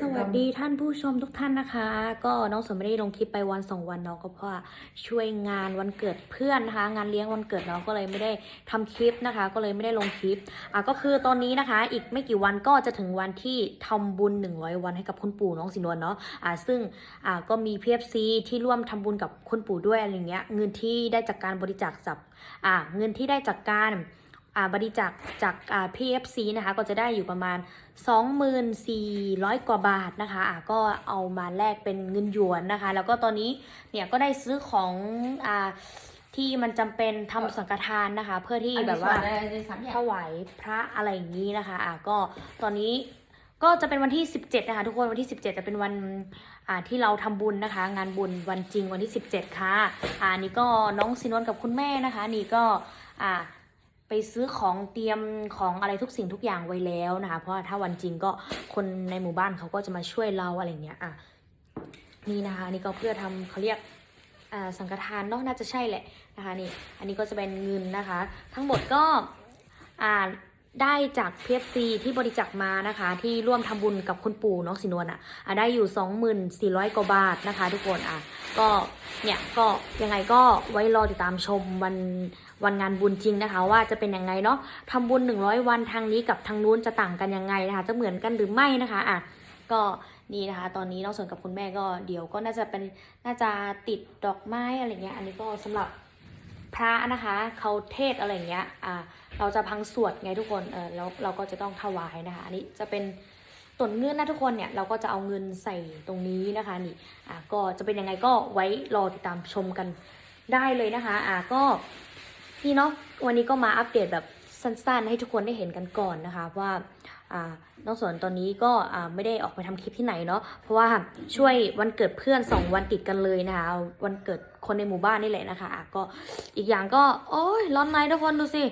สวัสดีท่านผู้ชมทุกท่านนะคะ ก็น้องสนไม่ได้ลงคลิปไปวันสองวันเนาะก็เพราะช่วยงานวันเกิดเพื่อนนะคะ งานเลี้ยงวันเกิดเนาะก็เลยไม่ได้ทำคลิปนะคะ ก็เลยไม่ได้ลงคลิปอะก็คือตอนนี้นะคะ อีกไม่กี่วันก็จะถึงวันที่ทำบุญ 100 วันให้กับคุณปู่น้องสินวลเนาะอะซึ่งอะก็มีพีเอฟซีที่ร่วมทำบุญกับคุณปู่ด้วยอะไรเงี้ยเงินที่ได้จากการบริจาคจากอะเงินที่ได้จากการ บริจาคจากอ่า PFC นะคะ ก็จะได้อยู่ประมาณ 24,000กว่าบาทนะคะอ่าก็เอามาแลกเป็นเงินหยวนนะคะ แล้วก็ตอนนี้เนี่ยก็ได้ซื้อของอ่าที่มันจำเป็นทำสังฆทานนะคะ เพื่อที่แบบว่าถวายพระอะไรอย่างนี้นะคะอะก็ตอนนี้ก็จะเป็นวันที่ 17 นะคะ ทุกคนวันที่ 17 จะเป็นวันอ่าที่เราทำบุญนะคะ งานบุญวันจริงวันที่ 17 ค่ะอ่านี่ก็น้องซินวนกับคุณแม่นะคะ นี่ก็อ่า ไปซื้อของเตรียมของอะไรทุกสิ่งทุกอย่างไว้แล้วนะคะ เพราะถ้าวันจริงก็คนในหมู่บ้านเขาก็จะมาช่วยเราอะไรเงี้ยอะนี่นะคะนี่ก็เพื่อทำเขาเรียกอ่าสังฆทานเนาะน่าจะใช่แหละนะคะนี่อันนี้ก็จะเป็นเงินนะคะ ทั้งหมดก็อ่า ได้จากเพฟซีที่บริจาคมานะคะ ที่ร่วมทำบุญกับคุณปู่น้องสินวลอะอะได้อยู่ 2,400 กว่าบาทนะคะ ทุกคนอะก็เนี่ยก็ยังไงก็ไว้รอติดตามชมวันวันงานบุญจริงนะคะ ว่าจะเป็นยังไงเนาะทำบุญ 100 วันทางนี้กับทางนู้นจะต่างกันยังไงนะคะ จะเหมือนกันหรือไม่นะคะอะก็นี่นะคะ ตอนนี้น้องสนกับคุณแม่ก็เดี๋ยวก็น่าจะเป็นน่าจะติดดอกไม้อะไรเงี้ยอันนี้ก็สำหรับ พระนะคะเขาเทศอะไรเงี้ยอ่าเราจะพังสวดไงทุกคนเออแล้วเราก็จะต้องถวายนะคะอันนี้จะเป็นต้นเงินนะทุกคนเนี่ยเราก็จะเอาเงินใส่ตรงนี้นะคะนี่อ่าก็จะเป็นยังไงก็ไว้รอติดตามชมกันได้เลยนะคะอ่าก็นี่เนาะวันนี้ก็มาอัปเดตแบบ สั้นๆ ให้ทุกคนได้เห็นกันก่อนนะคะว่าน้องสนตอนนี้ก็ไม่ได้ออกไปทำคลิปที่ไหนเนาะเพราะว่าช่วยวันเกิดเพื่อน 2 วันติดกันเลยนะคะ วันเกิดคนในหมู่บ้านนี่แหละนะคะะก็อีกอย่างก็ โอ้ยร้อนไหนทุกคนดูสิ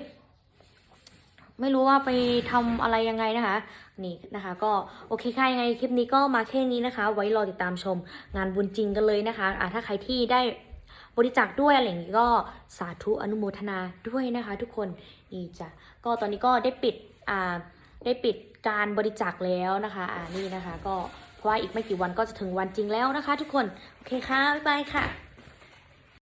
ไม่รู้ว่าไปทำอะไรยังไงนะคะ นี่นะคะ ก็โอเคค่ะยังไงคลิปนี้ก็มาแค่นี้นะคะ ไว้รอติดตามชมงานบุญจริงกันเลยนะคะอะถ้าใครที่ได้ บริจาคด้วยอะไรอย่างนี้ก็สาธุอนุโมทนาด้วยนะคะ ทุกคนนี่จ้ะก็ตอนนี้ก็ได้ปิดอ่าได้ปิดการบริจาคแล้วนะคะอ่านี่นะคะ ก็เพราะว่าอีกไม่กี่วันก็จะถึงวันจริงแล้วนะคะ ทุกคนโอเคค่ะบ๊ายบายค่ะ